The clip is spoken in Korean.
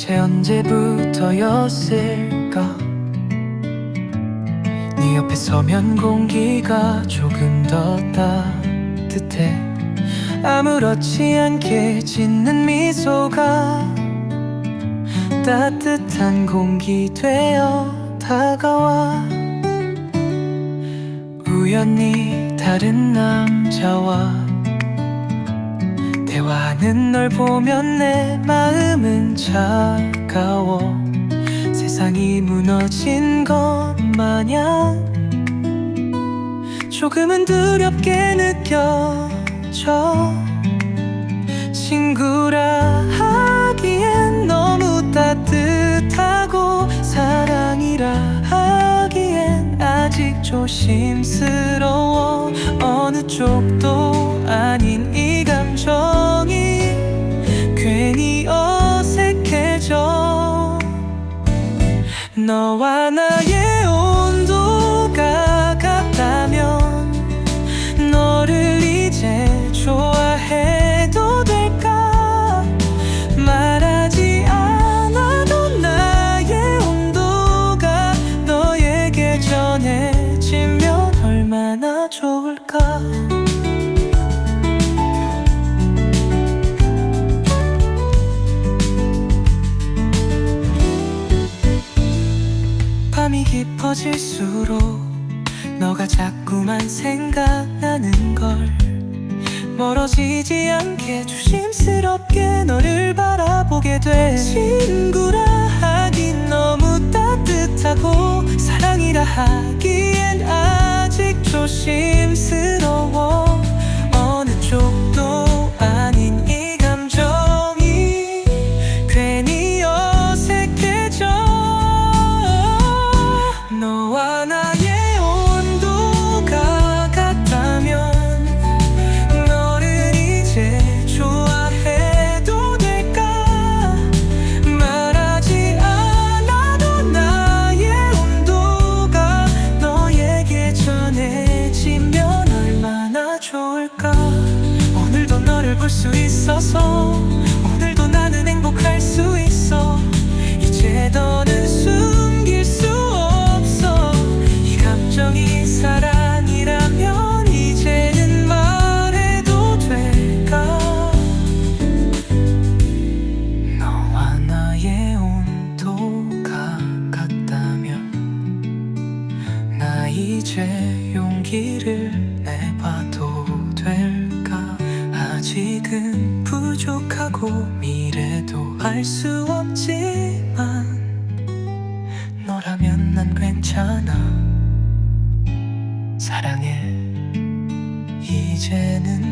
대체 언제부터였을까? 네 옆에 서면 공기가 조금 더 따뜻해. 아무렇지 않게 짓는 미소가 따뜻한 공기 되어 다가와. 우연히 다른 남자와 대화하는 널 보면 내 마음은 차가워. 세상이 무너진 것 마냥 조금은 두렵게 느껴져. 친구라 하기엔 너무 따뜻하고 사랑이라 하기엔 아직 조심스러워. 어느 쪽도 너와 나의 온도가 같다면 너를 이제 좋아해도 될까? 말하지 않아도 나의 온도가 너에게 전해지면 얼마나 좋을까 깊어질수록 너가 자꾸만 생각나는 걸 멀어지지 않게 조심스럽게 너를 바라보게 돼. 친구라 하긴 너무 따뜻하고 사랑이라 하기엔 아직 조심스러 볼 수 있어서 오늘도 나는 행복할 수 있어. 이제 더는 숨길 수 없어. 이 감정이 사랑이라면 이제는 말해도 될까? 너와 나의 온도가 같다면 나 이제 용기를 아직은 부족하고 미래도 알 수 없지만 너라면 난 괜찮아. 사랑해. 이제는